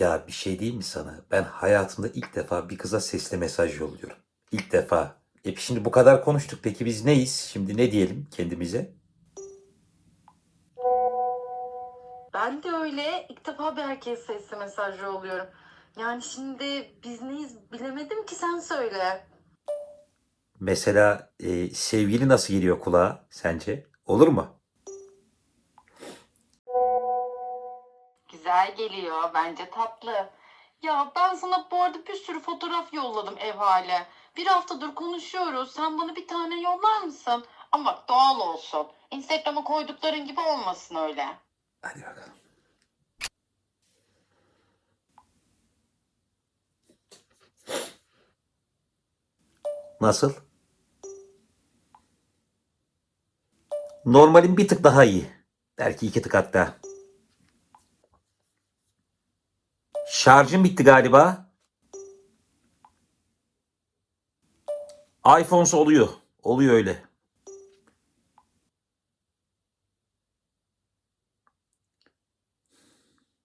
Ya bir şey diyeyim mi sana? Ben hayatımda ilk defa bir kıza sesli mesaj yolluyorum. İlk defa. E şimdi bu kadar konuştuk. Peki biz neyiz? Şimdi ne diyelim kendimize? Ben de öyle. İlk defa bir erkeğe sesli mesaj yolluyorum. Yani şimdi biz neyiz bilemedim ki sen söyle. Mesela e, sevgili nasıl geliyor kulağa sence? Olur mu? Güzel geliyor. Bence tatlı. Ya ben sana bu arada bir sürü fotoğraf yolladım ev hali. Bir haftadır konuşuyoruz. Sen bana bir tane yollar mısın? Ama bak doğal olsun. Instagram'a koydukların gibi olmasın öyle. Hadi bakalım. Nasıl? Normalin bir tık daha iyi. Belki iki tık hatta. Şarjım bitti galiba. iPhone'su oluyor. Oluyor öyle.